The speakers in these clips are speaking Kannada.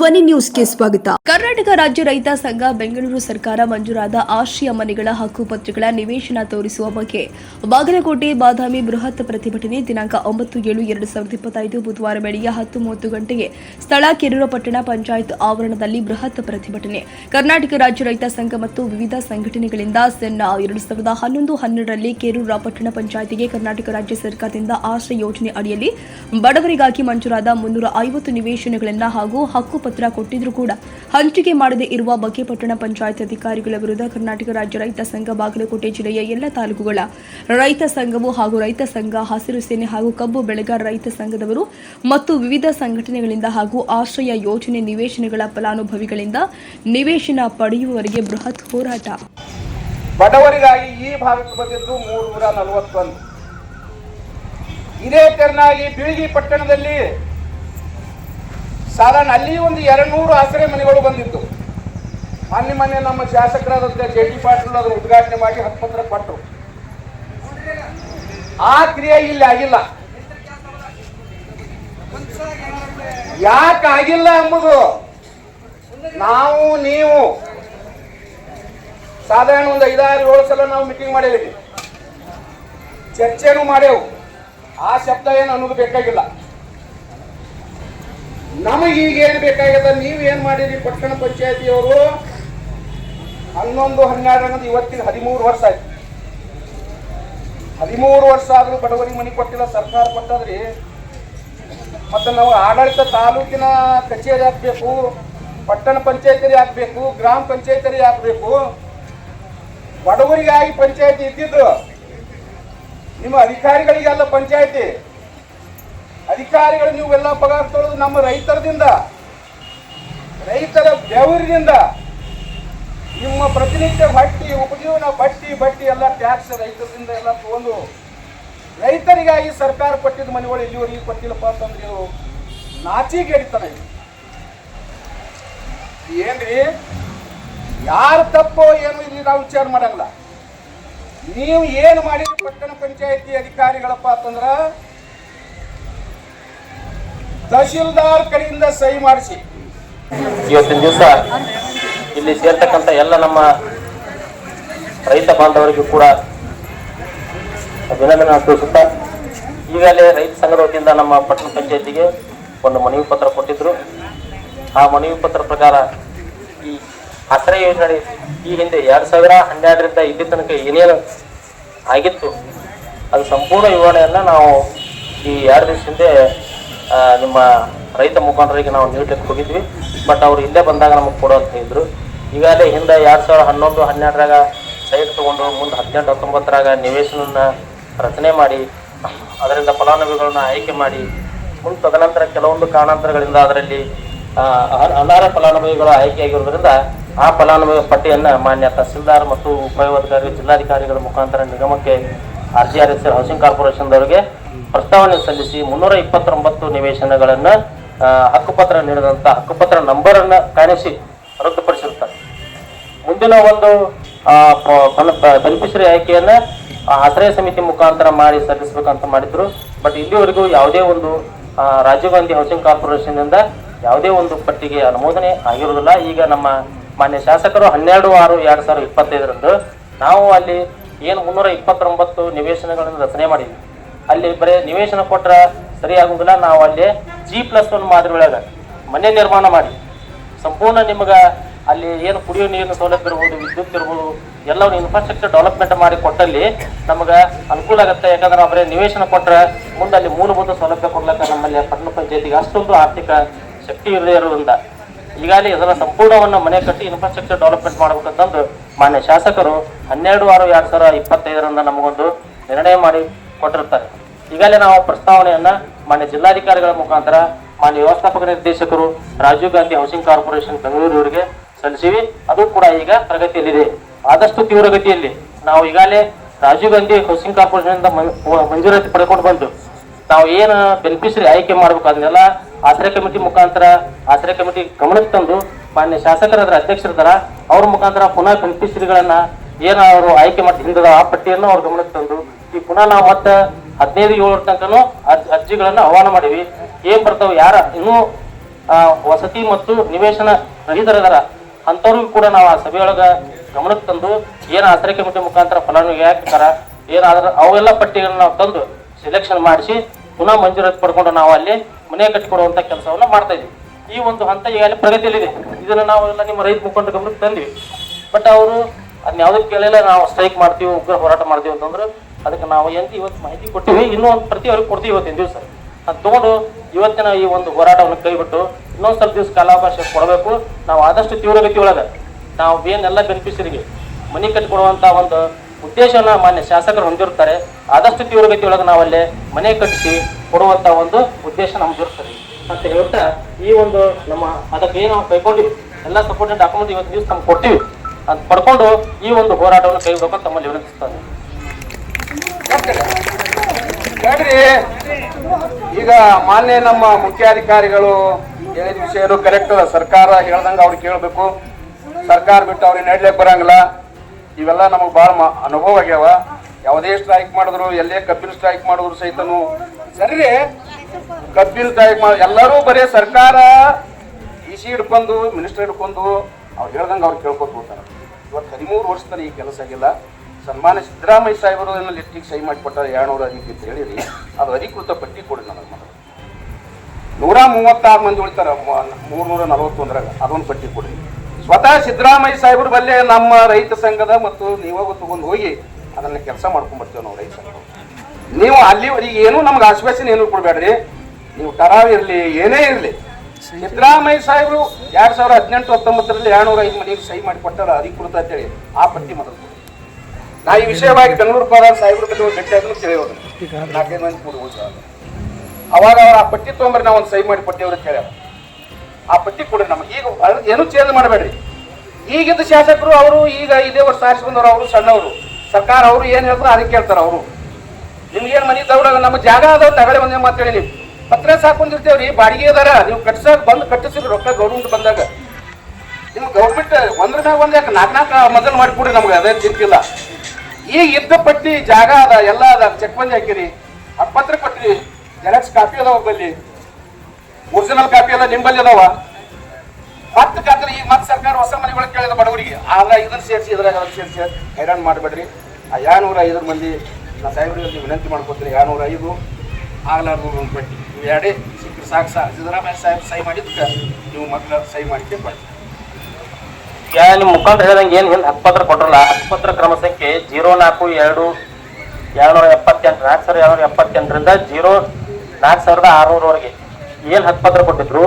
ಧ್ವನಿ ನ್ಯೂಸ್ಗೆ ಸ್ವಾಗತ. ಕರ್ನಾಟಕ ರಾಜ್ಯ ರೈತ ಸಂಘ ಬೆಂಗಳೂರು ಸರ್ಕಾರ ಮಂಜೂರಾದ ಆಶ್ರಯ ಮನೆಗಳ ಹಕ್ಕುಪತ್ರಗಳ ನಿವೇಶನ ತೋರಿಸುವ ಬಗ್ಗೆ ಬಾಗಲಕೋಟೆ ಬಾದಾಮಿ ಬೃಹತ್ ಪ್ರತಿಭಟನೆ ದಿನಾಂಕ ಒಂಬತ್ತು ಏಳು ಎರಡು ಸಾವಿರದ ಇಪ್ಪತ್ತೈದು ಬುಧವಾರ ಬೆಳಗ್ಗೆ ಹತ್ತು ಮೂವತ್ತು ಗಂಟೆಗೆ ಸ್ಥಳ ಕೆರೂರ ಪಟ್ಟಣ ಪಂಚಾಯತ್ ಆವರಣದಲ್ಲಿ ಬೃಹತ್ ಪ್ರತಿಭಟನೆ. ಕರ್ನಾಟಕ ರಾಜ್ಯ ರೈತ ಸಂಘ ಮತ್ತು ವಿವಿಧ ಸಂಘಟನೆಗಳಿಂದ ಸೆನ್ನ ಎರಡು ಸಾವಿರದ ಹನ್ನೊಂದು ಹನ್ನೆರಡರಲ್ಲಿ ಕೆರೂರ ಪಟ್ಟಣ ಪಂಚಾಯತಿಗೆ ಕರ್ನಾಟಕ ರಾಜ್ಯ ಸರ್ಕಾರದಿಂದ ಆಶ್ರಯ ಯೋಜನೆ ಅಡಿಯಲ್ಲಿ ಬಡವರಿಗಾಗಿ ಮಂಜೂರಾದ ಮುನ್ನೂರ ಐವತ್ತು ನಿವೇಶನಗಳನ್ನು ಹಾಗೂ ಹಕ್ಕುಪತ್ರ ಕೊಟ್ಟಿದ್ರೂ ಕೂಡ ಹಂಚಿಕೆ ಮಾಡದೇ ಇರುವ ಬಗ್ಗೆ ಪಟ್ಟಣ ಪಂಚಾಯತ್ ಅಧಿಕಾರಿಗಳ ವಿರುದ್ಧ ಕರ್ನಾಟಕ ರಾಜ್ಯ ರೈತ ಸಂಘ, ಬಾಗಲಕೋಟೆ ಜಿಲ್ಲೆಯ ಎಲ್ಲ ತಾಲೂಕುಗಳ ರೈತ ಸಂಘವು ಹಾಗೂ ರೈತ ಸಂಘ, ಹಸಿರು ಸೇನೆ ಹಾಗೂ ಕಬ್ಬು ಬೆಳೆಗಾರ ರೈತ ಸಂಘದವರು ಮತ್ತು ವಿವಿಧ ಸಂಘಟನೆಗಳಿಂದ ಹಾಗೂ ಆಶ್ರಯ ಯೋಜನೆ ನಿವೇಶನಗಳ ಫಲಾನುಭವಿಗಳಿಂದ ನಿವೇಶನ ಪಡೆಯುವವರಿಗೆ ಬೃಹತ್ ಹೋರಾಟ. ಬಡವರಿಗಾಗಿ ಈ ಭಾಗಕ್ಕೆ ಬಂದಿದ್ದು ಮೂರ್ನೂರ ನಲವತ್ತೊಂದು. ಇದೇ ತೆರನಾಗಿ ಬಿಳಿಗಿ ಪಟ್ಟಣದಲ್ಲಿ ಸಾಧಾರಣ ಅಲ್ಲಿ ಒಂದು ಎರಡು ನೂರು ಆಶ್ರಯ ಮನೆಗಳು ಬಂದಿತ್ತು. ಮೊನ್ನೆ ಮೊನ್ನೆ ನಮ್ಮ ಶಾಸಕರಾದಂಥ ಜೆ ಟಿ ಪಾಟೀಲ್ ಅದನ್ನು ಉದ್ಘಾಟನೆ ಮಾಡಿ ಹತ್ತು ಕೊಟ್ಟರು. ಆ ಕ್ರಿಯೆ ಇಲ್ಲಿ ಆಗಿಲ್ಲ. ಯಾಕೆ ಆಗಿಲ್ಲ ಎಂಬುದು ನಾವು, ನೀವು ಸಾಧಾರಣ ಒಂದು ಐದಾರು ಏಳು ಸಲ ನಾವು ಮೀಟಿಂಗ್ ಮಾಡೇವಿ ಚರ್ಚೆನೂ ಮಾಡೇವು ಆ ಶಬ್ದ ಏನು ಅನ್ನೋದು ಬೇಕಾಗಿಲ್ಲ. ನಮಗೀಗ ಏನು ಬೇಕಾಗ್ಯದ ನೀವು ಏನು ಮಾಡಿರಿ ಪಟ್ಟಣ ಪಂಚಾಯತಿಯವರು? ಹನ್ನೊಂದು, ಹನ್ನೆರಡು ಅನ್ನೋದು ಇವತ್ತಿನ ಹದಿಮೂರು ವರ್ಷ ಆಯ್ತು. ಹದಿಮೂರು ವರ್ಷ ಆದ್ರೂ ಬಡವರಿಗೆ ಮನೆ ಕೊಟ್ಟಿಲ್ಲ, ಸರ್ಕಾರ ಕೊಟ್ಟದ್ರಿ. ಮತ್ತು ನಾವು ಆಡಳಿತ ತಾಲೂಕಿನ ಕಚೇರಿ ಆಗಬೇಕು, ಪಟ್ಟಣ ಪಂಚಾಯತರಿ ಆಗಬೇಕು, ಗ್ರಾಮ ಪಂಚಾಯತರಿ ಆಗಬೇಕು. ಬಡವರಿಗಾಗಿ ಪಂಚಾಯತಿ ಇದ್ದಿದ್ರು ನಿಮ್ಮ ಅಧಿಕಾರಿಗಳಿಗೆಲ್ಲ ಪಂಚಾಯತಿ. ಅಧಿಕಾರಿಗಳು ನೀವೆಲ್ಲ ಪಗಾರ ತೊಳೆದು ನಮ್ಮ ರೈತರದಿಂದ, ರೈತರ ಬೆವರಿನಿಂದ ನಿಮ್ಮ ಪ್ರತಿನಿತ್ಯ ಬಟ್ಟಿ, ಉಪಜೀವನ ಬಟ್ಟಿ ಬಟ್ಟಿ ಎಲ್ಲ ಟ್ಯಾಕ್ಸ್ ರೈತರಿಂದ ಎಲ್ಲ ತಗೊಂಡು ರೈತರಿಗಾಗಿ ಸರ್ಕಾರ ಕೊಟ್ಟಿದ್ದ ಮನೆಗಳು ಇಲ್ಲಿವರೆಗೆ ಕೊಟ್ಟಿಲ್ಲಪ್ಪ ಅಂತಂದ್ರೆ ಇವರು ನಾಚಿಗೆ ಹಿಡಿತಾನೆ ಇದು. ಏನ್ರಿ ಯಾರು ತಪ್ಪೋ ಏನು ಇಲ್ಲಿ ನಾವು ವಿಚಾರ ಮಾಡಂಗಿಲ್ಲ ನೀವು ಏನು ಮಾಡಿ ಪಟ್ಟಣ ಪಂಚಾಯಿತಿ ಅಧಿಕಾರಿಗಳಪ್ಪ ಅಂತಂದ್ರ ತಹಶೀಲ್ದಾರ್ ಕಡೆಯಿಂದ ಸಹಿ ಮಾಡಿಸಿ. ಇವತ್ತಿನ ದಿವಸ ಇಲ್ಲಿ ಸೇರ್ತಕ್ಕಂಥ ಎಲ್ಲ ನಮ್ಮ ರೈತ ಬಾಂಧವರಿಗೂ ಕೂಡ ಅಭಿನಂದನೆ ತಿಳಿಸುತ್ತಾ ಈಗಾಗಲೇ ರೈತ ಸಂಘದ ವತಿಯಿಂದ ನಮ್ಮ ಪಟ್ಟಣ ಪಂಚಾಯತಿಗೆ ಒಂದು ಮನವಿ ಪತ್ರ ಕೊಟ್ಟಿದ್ರು. ಆ ಮನವಿ ಪತ್ರ ಪ್ರಕಾರ ಈ ಆಶ್ರಯ ಯೋಜನೆ ಈ ಹಿಂದೆ ಎರಡು ಸಾವಿರ ಹನ್ನೆರಡರಿಂದ ಇಲ್ಲಿ ತನಕ ಏನೇನು ಆಗಿತ್ತು, ಅದು ಸಂಪೂರ್ಣ ವಿವರಣೆಯನ್ನು ನಾವು ಈ ಎರಡು ದಿವಸ ಹಿಂದೆ ನಿಮ್ಮ ರೈತ ಮುಖಂಡರಿಗೆ ನಾವು ನೀಡಲಿಕ್ಕೆ ಹೋಗಿದ್ವಿ. ಬಟ್ ಅವ್ರು ಇಲ್ಲೇ ಬಂದಾಗ ನಮಗೆ ಕೊಡು ಅಂತ ಹೇಳಿದ್ರು. ಈಗಾಗಲೇ ಹಿಂದೆ ಎರಡು ಸಾವಿರ ಹನ್ನೊಂದು, ಹನ್ನೆರಡರಾಗ ಸೈಟ್ ತೊಗೊಂಡು ಮುಂದೆ ಹದಿನೆಂಟು, ಹತ್ತೊಂಬತ್ತರಾಗ ನಿವೇಶನ ರಚನೆ ಮಾಡಿ, ಅದರಿಂದ ಫಲಾನುಭವಿಗಳನ್ನ ಆಯ್ಕೆ ಮಾಡಿ, ಮುಂದೆ ತದನಂತರ ಕೆಲವೊಂದು ಕಾರಣಾಂತರಗಳಿಂದ ಅದರಲ್ಲಿ ಅನಾರ ಫಲಾನುಭವಿಗಳು ಫಲಾನುಭವಿಗಳು ಆಯ್ಕೆಯಾಗಿರೋದ್ರಿಂದ ಆ ಫಲಾನುಭವಿ ಪಟ್ಟಿಯನ್ನ ಮಾನ್ಯ ತಹಸೀಲ್ದಾರ್ ಮತ್ತು ಉಪಯೋಗಾಧಿಕಾರಿ ಜಿಲ್ಲಾಧಿಕಾರಿಗಳ ಮುಖಾಂತರ ನಿಗಮಕ್ಕೆ R G R S housing ಕಾರ್ಪೊರೇಷನ್ದವರಿಗೆ ಪ್ರಸ್ತಾವನೆ ಸಲ್ಲಿಸಿ ಮುನ್ನೂರ ಇಪ್ಪತ್ತೊಂಬತ್ತು ನಿವೇಶನಗಳನ್ನು ಹಕ್ಕುಪತ್ರ ನೀಡಿದಂಥ ಹಕ್ಕುಪತ್ರ ನಂಬರ್ ಅನ್ನ ಕಾಣಿಸಿ ರದ್ದುಪಡಿಸಿರುತ್ತಾರೆ ಮುಂದಿನ ಒಂದು ಬೆನಿಫಿಷರಿ ಆಯ್ಕೆಯನ್ನ ಆಶ್ರಯ ಸಮಿತಿ ಮುಖಾಂತರ ಮಾಡಿ ಸಲ್ಲಿಸಬೇಕಂತ ಮಾಡಿದ್ರು. ಬಟ್ ಇಲ್ಲಿವರೆಗೂ ಯಾವುದೇ ಒಂದು ರಾಜೀವ್ ಗಾಂಧಿ ಹೌಸಿಂಗ್ ಕಾರ್ಪೊರೇಷನ್ನಿಂದ ಯಾವುದೇ ಒಂದು ಪಟ್ಟಿಗೆ ಅನುಮೋದನೆ ಆಗಿರುವುದಿಲ್ಲ. ಈಗ ನಮ್ಮ ಮಾನ್ಯ ಶಾಸಕರು ಹನ್ನೆರಡು ಆರು ಎರಡು ಸಾವಿರದ ಇಪ್ಪತ್ತೈದರಂದು ನಾವು ಅಲ್ಲಿ ಏನು ಮುನ್ನೂರ ಇಪ್ಪತ್ತೊಂಬತ್ತು ನಿವೇಶನಗಳನ್ನು ರಚನೆ ಮಾಡಿದ್ವಿ. ಅಲ್ಲಿ ಬರೀ ನಿವೇಶನ ಕೊಟ್ಟರೆ ಸರಿ ನಾವು ಅಲ್ಲಿ ಜಿ ಪ್ಲಸ್ ಒನ್ ಮಾದರಿ ಒಳಗೆ ಮನೆ ನಿರ್ಮಾಣ ಮಾಡಿ ಸಂಪೂರ್ಣ ನಿಮಗೆ ಅಲ್ಲಿ ಏನು ಕುಡಿಯೋ ನೀರಿನ ಸೌಲಭ್ಯ ಇರ್ಬೋದು, ವಿದ್ಯುತ್ ಇರ್ಬೋದು, ಎಲ್ಲವನ್ನು ಇನ್ಫ್ರಾಸ್ಟ್ರಕ್ಚರ್ ಡೆವಲಪ್ಮೆಂಟ್ ಮಾಡಿ ಕೊಟ್ಟಲ್ಲಿ ನಮಗೆ ಅನುಕೂಲ ಆಗುತ್ತೆ. ಯಾಕಂದ್ರೆ ನಾವು ಬರೀ ನಿವೇಶನ ಕೊಟ್ಟರೆ ಮುಂದೆ ಅಲ್ಲಿ ಮೂಲಭೂತ ಸೌಲಭ್ಯ ಕೊಡ್ಲಕ್ಕ ನಮ್ಮಲ್ಲಿ ಪಟ್ಟಣ ಪಂಚಾಯತಿಗೆ ಅಷ್ಟೊಂದು ಆರ್ಥಿಕ ಶಕ್ತಿ ಇರದೇ ಇರೋದ್ರಿಂದ ಈಗಾಗಲೇ ಇದರ ಸಂಪೂರ್ಣವನ್ನು ಮನೆ ಕಟ್ಟಿ ಇನ್ಫ್ರಾಸ್ಟ್ರಕ್ಚರ್ ಡೆವಲಪ್ಮೆಂಟ್ ಮಾಡಬೇಕಂತಂದು ಮಾನ್ಯ ಶಾಸಕರು ಹನ್ನೆರಡು ಆರು ಎರಡು ಸಾವಿರ ಇಪ್ಪತ್ತೈದರಿಂದ ನಮಗೊಂದು ನಿರ್ಣಯ ಮಾಡಿ ಕೊಟ್ಟಿರ್ತಾರೆ ಈಗಾಗಲೇ ನಾವು ಪ್ರಸ್ತಾವನೆಯನ್ನ ಮಾನ್ಯ ಜಿಲ್ಲಾಧಿಕಾರಿಗಳ ಮುಖಾಂತರ ಮಾನ್ಯ ವ್ಯವಸ್ಥಾಪಕ ನಿರ್ದೇಶಕರು ರಾಜೀವ್ ಗಾಂಧಿ ಹೌಸಿಂಗ್ ಕಾರ್ಪೊರೇಷನ್ ಬೆಂಗಳೂರಿಗೆ ಸಲ್ಲಿಸಿವಿ. ಅದು ಕೂಡ ಈಗ ಪ್ರಗತಿಯಲ್ಲಿದೆ ಆದಷ್ಟು ತೀವ್ರಗತಿಯಲ್ಲಿ ನಾವು ಈಗಾಗಲೇ ರಾಜೀವ್ ಗಾಂಧಿ ಹೌಸಿಂಗ್ ಕಾರ್ಪೊರೇಷನ್ ಮಂಜೂರಾತಿ ಪಡ್ಕೊಂಡು ಬಂದು ನಾವು ಏನು ಬೆನಿಫಿಷರಿ ಆಯ್ಕೆ ಮಾಡ್ಬೇಕು ಅದನ್ನೆಲ್ಲ ಆಶ್ರಯ ಕಮಿಟಿ ಮುಖಾಂತರ ಆಶ್ರಯ ಕಮಿಟಿ ಗಮನಕ್ಕೆ ತಂದು ಮಾನ್ಯ ಶಾಸಕರ ಅದರ ಅಧ್ಯಕ್ಷರಿದ್ದಾರ. ಅವ್ರ ಮುಖಾಂತರ ಪುನಃ ಬೆನಿಫಿಷರಿಗಳನ್ನ ಏನು ಅವರು ಆಯ್ಕೆ ಮಾಡಿ ಹಿಂದದ ಆ ಪಟ್ಟಿಯನ್ನು ಅವ್ರ ಗಮನಕ್ಕೆ ತಂದು, ಈ ಪುನಃ ನಾವು ಮತ್ತೆ ಹದಿನೈದು ಏಳರ ತನಕನು ಅರ್ಜಿಗಳನ್ನ ಆಹ್ವಾನ ಮಾಡಿವಿ. ಏನ್ ಬರ್ತಾವೆ ಯಾರ? ಇನ್ನೂ ವಸತಿ ಮತ್ತು ನಿವೇಶನ ರಹಿತರಿದಾರ ಅಂಥವ್ರಿಗೂ ಕೂಡ ನಾವು ಆ ಸಭೆಯೊಳಗ ಗಮನಕ್ಕೆ ತಂದು ಏನು ಆಶ್ರಯ ಕಮಿಟಿ ಮುಖಾಂತರ ಫಲಾನುಭವಿ ಹಾಕ್ತಾರ ಏನಾದ್ರೂ ಅವೆಲ್ಲ ಪಟ್ಟಿಗಳನ್ನ ನಾವು ತಂದು ಸೆಲೆಕ್ಷನ್ ಮಾಡಿಸಿ, ಪುನಃ ಮಂಜೂರಾತಿ ಪಡ್ಕೊಂಡು ನಾವು ಅಲ್ಲಿ ಮನೆ ಕಟ್ಟಿಕೊಡುವಂತ ಕೆಲಸವನ್ನ ಮಾಡ್ತಾ ಇದ್ವಿ ಈ ಒಂದು ಹಂತ ಈಗಾಗಲೇ ಪ್ರಗತಿಯಲ್ಲಿದೆ. ಇದನ್ನ ನಾವು ನಿಮ್ಮ ರೈತ ಮುಖಂಡ ಗಮನಕ್ಕೆ ತಂದ್ವಿ. ಬಟ್ ಅವರು ಅದನ್ನ ಯಾವುದಕ್ಕೆ ಕೇಳಿಲ್ಲ, ನಾವು ಸ್ಟ್ರೈಕ್ ಮಾಡ್ತೀವಿ, ಉಗ್ರ ಹೋರಾಟ ಮಾಡ್ತೀವಿ ಅಂತಂದ್ರೆ ಅದಕ್ಕೆ ನಾವು ಎಂತ ಇವತ್ತು ಮಾಹಿತಿ ಕೊಟ್ಟಿವಿ, ಇನ್ನೂ ಒಂದು ಪ್ರತಿ ಅವ್ರಿಗೆ ಕೊಡ್ತೀವಿ ಇವತ್ತಿನ ದಿವಸ. ಅದು ತಗೊಂಡು ಇವತ್ತಿನ ಈ ಒಂದು ಹೋರಾಟವನ್ನು ಕೈಬಿಟ್ಟು ಇನ್ನೊಂದು ಸ್ವಲ್ಪ ದಿವಸ ಕಾಲಾವಕಾಶ ಕೊಡಬೇಕು. ನಾವು ಆದಷ್ಟು ತೀವ್ರಗತಿ ಒಳಗೆ ನಾವು ಏನೆಲ್ಲ ಬೆನಿಫಿಷರಿಗೆ ಮನೆ ಕಟ್ಟಿಕೊಡುವಂತ ಒಂದು ಉದ್ದೇಶವನ್ನು ಮಾನ್ಯ ಶಾಸಕರು ಹೊಂದಿರ್ತಾರೆ ಆದಷ್ಟು ತೀವ್ರಗತಿ ಒಳಗೆ ನಾವಲ್ಲೇ ಮನೆ ಕಟ್ಟಿಸಿ ಕೊಡುವಂತ ಒಂದು ಉದ್ದೇಶ ನಮ್ಗೆ ಇರ್ತದೆ ಅಂತ ಹೇಳ್ತಾ ಈ ಒಂದು ನಮ್ಮ ಅದಕ್ಕೆ ಏನು ಕೈಕೊಂಡಿವಿ ಎಲ್ಲ ಸಪೋರ್ಟ್ ಡಾಕ್ಯುಮೆಂಟ್ ಇವತ್ತು ದಿವಸ ನಮ್ಗೆ ಕೊಟ್ಟಿವಿ. ಅದು ಪಡ್ಕೊಂಡು ಈ ಒಂದು ಹೋರಾಟವನ್ನು ಕೈಗೊಳ್ಳಬೇಕು ತಮ್ಮಲ್ಲಿ ವಿನಂತಿಸ್ತಾನೆ ಈಗ ಮಾನ್ಯ ನಮ್ಮ ಮುಖ್ಯಾಧಿಕಾರಿಗಳು ಹೇಳಿದ ವಿಷಯ ಕರೆಕ್ಟ್ ಸರ್ಕಾರ ಹೇಳ್ದಂಗ ಅವ್ರಿಗೆ ಕೇಳಬೇಕು. ಸರ್ಕಾರ ಬಿಟ್ಟು ಅವ್ರಿಗೆ ನಡ್ಲಿಕ್ಕೆ ಬರಂಗಿಲ್ಲ. ಇವೆಲ್ಲ ನಮಗೆ ಭಾಳ ಅನುಭವ ಆಗ್ಯಾವ. ಯಾವುದೇ ಸ್ಟ್ರೈಕ್ ಮಾಡಿದ್ರು, ಎಲ್ಲೇ ಕಬ್ಬಿನ ಸ್ಟ್ರೈಕ್ ಮಾಡಿದ್ರು ಸಹಿತನು ಸರಿ ಕಬ್ಬಿನ ಮಾಡಿ, ಎಲ್ಲರೂ ಬರೀ ಸರ್ಕಾರ ಇ ಸಿ ಹಿಡ್ಕೊಂಡು, ಮಿನಿಸ್ಟರ್ ಹಿಡ್ಕೊಂಡು ಅವ್ರು ಹೇಳ್ದಂಗೆ ಅವ್ರು ಕೇಳ್ಕೊತ ಹೋಗ್ತಾರೆ. ಇವತ್ತು ಹದಿಮೂರು ವರ್ಷದಲ್ಲಿ ಈ ಕೆಲಸ ಆಗಿಲ್ಲ. ಸನ್ಮಾನ್ಯ ಸಿದ್ದರಾಮಯ್ಯ ಸಾಹೇಬರು ಏನೋ ಸಹಿ ಮಾಡಿಕೊಟ್ಟಾರೆ ಎರಡ್ನೂರ ಅಧಿಕ ಅಂತ ಹೇಳಿರಿ. ಅದು ಅಧಿಕೃತ ಪಟ್ಟಿ ಕೊಡಿ ನನಗೆ ಮೊದಲು ನೂರ ಮೂವತ್ತಾರು ಮಂದಿ ಉಳಿತಾರೆ ಮೂರ್ನೂರ ನಲವತ್ತೊಂದರಾಗ ಅದೊಂದು ಪಟ್ಟಿ ಕೊಡಿ ಸ್ವತಃ ಸಿದ್ದರಾಮಯ್ಯ ಸಾಹೇಬರು ಬಲ್ಲೇ ನಮ್ಮ ರೈತ ಸಂಘದ ಮತ್ತು ನೀವಾಗ ತಗೊಂಡು ಹೋಗಿ ಅದನ್ನು ಕೆಲಸ ಮಾಡ್ಕೊಂಡ್ಬರ್ತೇವೆ ನಾವು ರೈತ ಸಂಘ ನೀವು ಅಲ್ಲಿವರೆಗೆ ಏನು ನಮ್ಗೆ ಆಶ್ವಾಸನೆ ಏನು ಕೊಡಬೇಡ್ರಿ. ನೀವು ಕರಾವಿ ಇರಲಿ, ಏನೇ ಇರಲಿ. ಸಿದ್ದರಾಮಯ್ಯ ಸಾಹೇಬರು ಎರಡ್ ಸಾವಿರದ ಹದಿನೆಂಟು, ಹತ್ತೊಂಬತ್ತರಲ್ಲಿ ಎರಡ್ನೂರ ಐದು ಮನೆಗೆ ಸಹಿ ಮಾಡಿ ಕೊಟ್ಟಾರ ಅಧಿಕೃತ ಅಂತೇಳಿ. ಆ ಪಟ್ಟಿ ಮೊದಲು. ನಾ ಈ ವಿಷಯವಾಗಿ ಬೆಂಗಳೂರು ಪರ ಸಾಹೇಬ್ರ ಬಗ್ಗೆ ಭೇಟಿ ಆದ್ರೂ ಮಂದಿ ಕೂಡ ಅವಾಗ ಅವ್ರು ಆ ಪಟ್ಟಿ ತೊಗೊಂಬರಿ ನಾವು ಒಂದು ಸಹಿ ಮಾಡಿ ಕೊಟ್ಟೇವ್ರ ಅಂತ ಹೇಳ್ಯಾರ. ಆ ಪಟ್ಟಿ ಕೊಡ್ರಿ ನಮಗೆ. ಈಗ ಏನು ಚೇಂಜ್ ಮಾಡಬೇಡ್ರಿ. ಈಗಿದ್ದ ಶಾಸಕರು ಅವರು ಈಗ ಇದೇ ವರ್ಷ ಆರಿಸಿ ಬಂದವರು ಅವರು ಸಣ್ಣವರು. ಸರ್ಕಾರ ಅವರು ಏನು ಹೇಳ್ತಾರೆ ಅದಕ್ಕೆ ಹೇಳ್ತಾರೆ ಅವರು. ನಿಮ್ಗೇನು ಮನೆ ತಗೊಳ ನಮ್ಮ ಜಾಗ ಅದಾವ ತಗಡೆ ಒಂದೇ ಮಾತೇಳಿ ನೀವು ಪತ್ರ ಸಾಕೊಂಡಿರ್ತೇವ್ರಿ, ಬಾಡಿಗೆ ಅದಾರ. ನೀವು ಕಟ್ಸಕ್ ಬಂದು ಕಟ್ಟಿಸಿರಿ, ರೊಕ್ಕ ಗೌರ್ಮೆಂಟ್ ಬಂದಾಗ. ನಿಮ್ ಗೌರ್ಮೆಂಟ್ ಒಂದ್ರ ಮ್ಯಾಗ ಒಂದ್ ಯಾಕೆ ನಾಲ್ಕು ನಾಲ್ಕು ಮೊದಲು ಮಾಡಿಕೊಡ್ರಿ ನಮ್ಗೆ, ಅದೇ ಚಿಂತಿಲ್ಲ ಈಗ ಇದ್ದ ಪಟ್ಟಿ, ಜಾಗ ಅದ, ಎಲ್ಲ ಅದ, ಚೆಕ್ ಬಂದ್ ಹಾಕಿರಿ. ಪತ್ರ ಕೊಟ್ರಿ. ಜೆರಾಕ್ಸ್ ಕಾಪಿ ಅದಾವ ಬಲ್ಲಿ ಒರಿಜಿನಲ್ ಕಾಪಿ ಎಲ್ಲ ನಿಂಬಲ್ಲಿ ಅದಾವ. ಮತ್ತೆ ಕಾದ್ರೆ ಈಗ ಮತ್ತೆ ಸರ್ಕಾರ ಹೊಸ ಮನೆಗಳಿಗೆ ಕೇಳಿದ ಬಡವರಿಗೆ. ಆದ್ರೆ ಇದನ್ನ ಸೇರಿಸಿ, ಇದ್ರಾಗ ಸೇರಿಸಿ, ಹೈರಾಣ ಮಾಡಬೇಡ್ರಿ. ಆ ಯಾನೂರ ಐದು ಮಂದಿ ನಾ ಸಾಹೇಬ್ರಿಗೆ ವಿನಂತಿ ಮಾಡ್ಕೊತೀನಿ ಎರಡ್ನೂರ ಐದು ಆಗ್ಲಾರ್ದು ಒಂದು ಪಟ್ಟಿ ಇವು ಎರಡೇ ಸಿಕ್ಕರೆ ಸಾಕು ಸಾಕು ಸಿದ್ದರಾಮಯ್ಯ ಸಾಹೇಬ್ ಸಹಿ ಮಾಡಿದ್ದಕ್ಕೆ ನೀವು ಮಕ್ಕಳ ಸಹಿ ಮಾಡಿದ್ದೆ ಬರ್ತೀವಿ ಈಗ ನಿಮ್ಮ ಮುಖಾಂತರ ಹೇಳಿದಂಗೆ ಏನು ಹಿಂದೆ ಹಕ್ಕುಪತ್ರ ಹತ್ತು ಪತ್ರ ಕ್ರಮ ಸಂಖ್ಯೆ ಜೀರೋ ನಾಲ್ಕು ಎರಡು ಏಳ್ನೂರ ಎಪ್ಪತ್ತೆಂಟು, ನಾಲ್ಕು ಸಾವಿರದ ಏಳ್ನೂರ ಎಪ್ಪತ್ತೆಂಟರಿಂದ ಜೀರೋ ನಾಲ್ಕು ಸಾವಿರದ ಆರುನೂರವರೆಗೆ ಏನು ಹಕ್ಕುಪತ್ರ ಕೊಟ್ಟಿದ್ರು,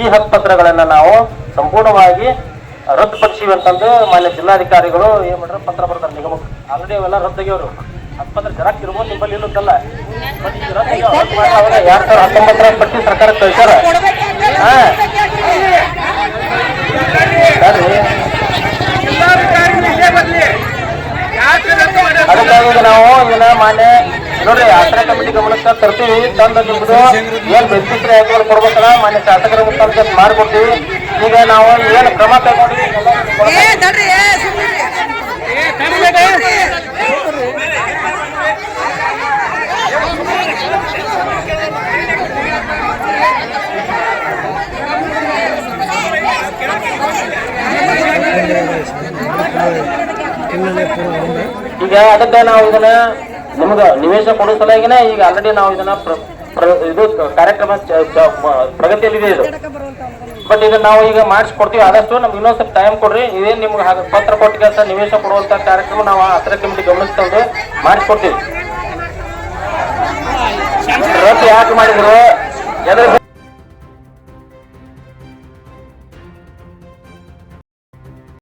ಈ ಹಕ್ಕುಪತ್ರಗಳನ್ನ ನಾವು ಸಂಪೂರ್ಣವಾಗಿ ರದ್ದುಪಡಿಸಿವಿ ಅಂತಂದು ಮಾನ್ಯ ಜಿಲ್ಲಾಧಿಕಾರಿಗಳು ಏನು ಮಾಡಿದ್ರು ಪತ್ರ ಬರ್ತಾರೆ ನಿಗಮಕ್ಕೆ. ಆಲ್ರೆಡಿ ಅವೆಲ್ಲ ರದ್ದಾಗ್ಯವರು ಎರಡ್ ಸಾವಿರದ ಹತ್ತೊಂಬತ್ತರ ಪಟ್ಟಿ ಸರ್ಕಾರ ಕಳಿಸ್ಯಾರ. ಅದಕ್ಕಾಗಿ ನಾವು ಇದನ್ನ ಮಾನ್ಯ ನೋಡ್ರಿ ಆಶ್ರಯ ಕಮಿಟಿ ಗಮನಕ್ಕೆ ತರ್ತೀವಿ. ತಂದು ನಿಮ್ದು ಏನ್ ಬೆನಿಫಿಷರಿ ಆಯ್ಕೆಗಳು ಕೊಡ್ಬೇಕಲ್ಲ. ಮಾನ್ಯ ಶಾಸಕರ ಮುಖಾಂತರ ಮಾಡ್ಕೊಡ್ತೀವಿ. ಈಗ ನಾವು ಏನು ಕ್ರಮ ತಗೊಂಡ್ವಿ ಈಗ ಅದಕ್ಕೆ ನಾವು ಇದನ್ನ ನಿಮ್ಗೆ ನಿವೇಶ ಕೊಡೋ ಸಲುವಾಗಿನ ಈಗ ಆಲ್ರೆಡಿ ನಾವು ಇದನ್ನ ಇದು ಕಾರ್ಯಕ್ರಮ ಪ್ರಗತಿಯಲ್ಲಿದೆ ಇದು. ಬಟ್ ಇದನ್ನ ನಾವು ಈಗ ಮಾಡಿಸ್ಕೊಡ್ತೀವಿ. ಆದಷ್ಟು ನಮ್ಗೆ ಇನ್ನೊಂದು ಸ್ವಲ್ಪ ಟೈಮ್ ಕೊಡ್ರಿ. ಇದೇನು ನಿಮ್ಗೆ ಪತ್ರ ಕೊಟ್ಟ ಕೆಲಸ, ನಿವೇಶ ಕೊಡುವಂತ ಕಾರ್ಯಕ್ರಮ ನಾವು ಹತ್ರ ಕಮಿಟಿ ಗಮನಿಸ್ತಂದು ಮಾಡಿಸ್ಕೊಡ್ತೀವಿ. ರದ್ದು ಯಾಕೆ ಮಾಡಿದ್ರು? ಎದ್ರ